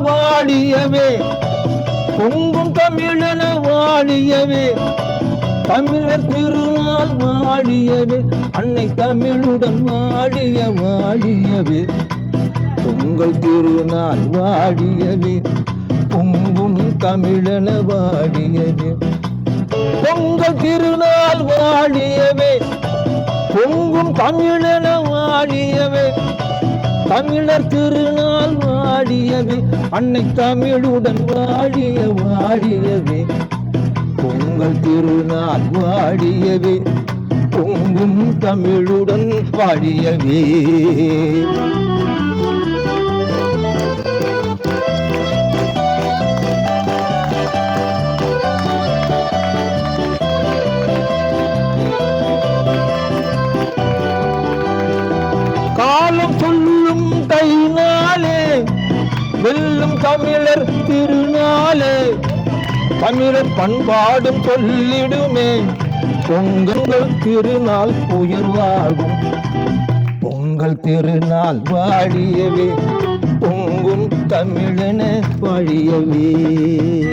வாடியவே பொங்கும் தமிழன வாழியவே தமிழர் திருநாள் வாழியவே அன்னை தமிழுடன் வாழிய வாழியவே பொங்கல் திருநாள் வாழியவே பொங்கும் தமிழன வாழியவே. பொங்கல் திருநாள் வாழியவே பொங்கும் தமிழன வாழியவே தமிழர் திருநாள் வாழியவே அன்னை தமிழுடன் வாழிய வாழியவே பொங்கல் திருநாள் வாழியவே பொங்கும் தமிழுடன் வாழியவே தமிழர் திருநாளே. தமிழர் பண்பாடும் சொல்லிடுமே. பொங்கல் திருநாள் உயர்வாகும். பொங்கல் திருநாள் வாடியவே பொங்கும் தமிழன வழியவே.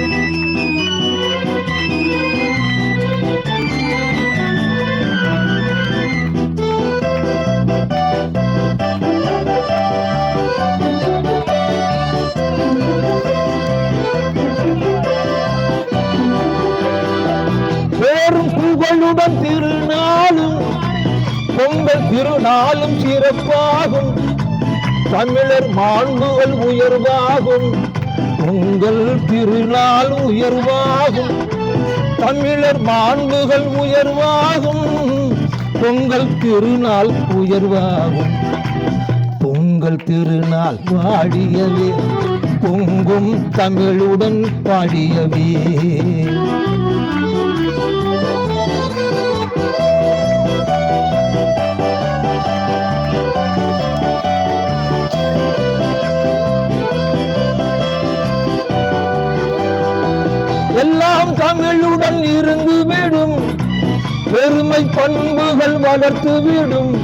புகழுடன் திருநாளும் பொங்கல் திருநாளும் சிறப்பாகும். தமிழர் மாண்புகள் உயர்வாகும் பொங்கல் திருநாள் உயர்வாகும். தமிழர் மாண்புகள் உயர்வாகும் பொங்கல் திருநாள் உயர்வாகும். பொங்கல் திருநாள் பாடியவே பொங்கும் தமிழுடன் பாடியவே. நாம் தமிழுடன் இருந்து விடும். பெருமை பண்புகள் வளர்த்து விடும்.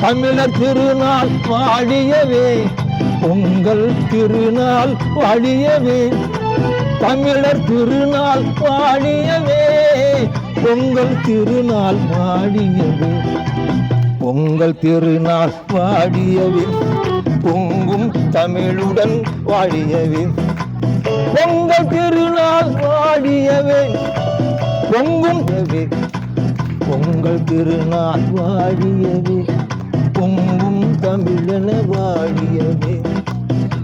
தமிழர் திருநாள் வாழியவே உங்கள் திருநாள் வாழியவே தமிழர் திருநாள் வாழியவே பொங்கல் திருநாள் வாடியவே. பொங்கல் திருநாள் வாடியவே. பொங்கும் தமிழுடன் வாழியவே பொங்கல் திருநாள் வாடியவே. பொங்கும் தேவே. பொங்கல் திருநாள் வாடியவே. பொங்கும் தமிழன வாடியவே.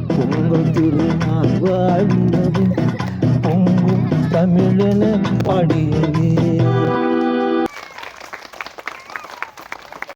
பொங்கல் திருநாள் வாடியவே. பொங்கும் தமிழன பாடியவே